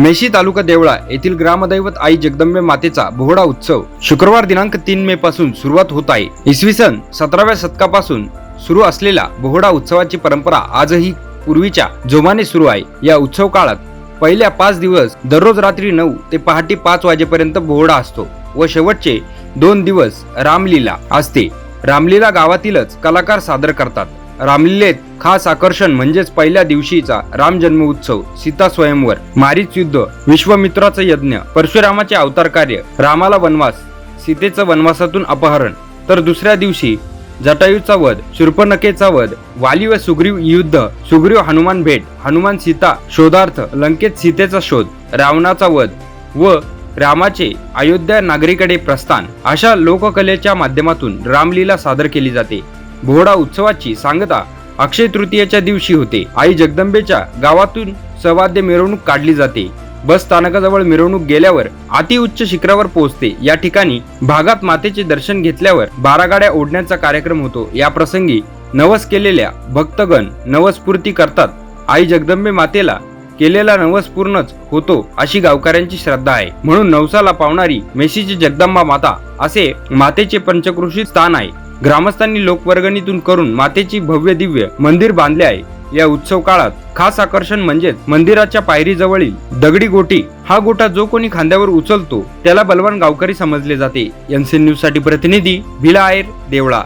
मेशी तालुका देवळा येथील ग्रामदैवत आई जगदंबे मातेचा बोहडा उत्सव शुक्रवार दिनांक तीन मे पासून सुरुवात होत आहे. इसवी सन सतराव्या शतकापासून सुरू असलेल्या बोहडा उत्सवाची परंपरा आजही पूर्वीच्या जोमाने सुरू आहे. या उत्सव काळात पहिल्या पाच दिवस दररोज रात्री नऊ ते पहाटे पाच वाजेपर्यंत बोहडा असतो व शेवटचे दोन दिवस रामलीला असते. रामलीला गावातीलच कलाकार सादर करतात. रामलीलेत खास आकर्षण म्हणजेच पहिल्या दिवशीचा राम जन्म उत्सव सीता स्वयंवर मारीच युद्ध विश्वमित्राचं यज्ञ परशुरामाचे अवतार कार्य रामाला वनवास सीतेचं वनवासातून अपहरण. तर दुसऱ्या दिवशी जटायूचा वध शूर्पणखेचा वध वाली व सुग्रीव युद्ध सुग्रीव हनुमान भेट हनुमान सीता शोधार्थ लंकेत सीतेचा शोध रावणाचा वध व रामाचे अयोध्या नागरीकडे प्रस्थान. अशा लोककलेच्या माध्यमातून रामलीला सादर केली जाते. भोवडा उत्सवाची सांगता अक्षय तृतीयेच्या दिवशी होते. आई जगदंबेच्या गावातून सवाद्य मिरवणूक काढली जाते. बस स्थानकाजवळ मिरवणूक गेल्यावर अतिउच्च शिखरावर पोहोचते. या ठिकाणी भागात मातेचे दर्शन घेतल्यावर बारा गाड्या ओढण्याचा कार्यक्रम होतो. या प्रसंगी नवस केलेल्या भक्तगण नवस्फूर्ती करतात. आई जगदंबे मातेला केलेला नवस पूर्णच होतो अशी गावकऱ्यांची श्रद्धा आहे. म्हणून नवसाला पावणारी मेशीची जगदंबा माता असे मातेचे पंचकृषी स्थान आहे. ग्रामस्थांनी लोकवर्गणीतून करून मातेची भव्य दिव्य मंदिर बांधले आहे. या उत्सव काळात खास आकर्षण म्हणजेच मंदिराच्या पायरीजवळील दगडी गोटी हा गोटा जो कोणी खांद्यावर उचलतो त्याला बलवान गावकरी समजले जाते. एनसी न्यूजसाठी प्रतिनिधी भिला आयर देवळा.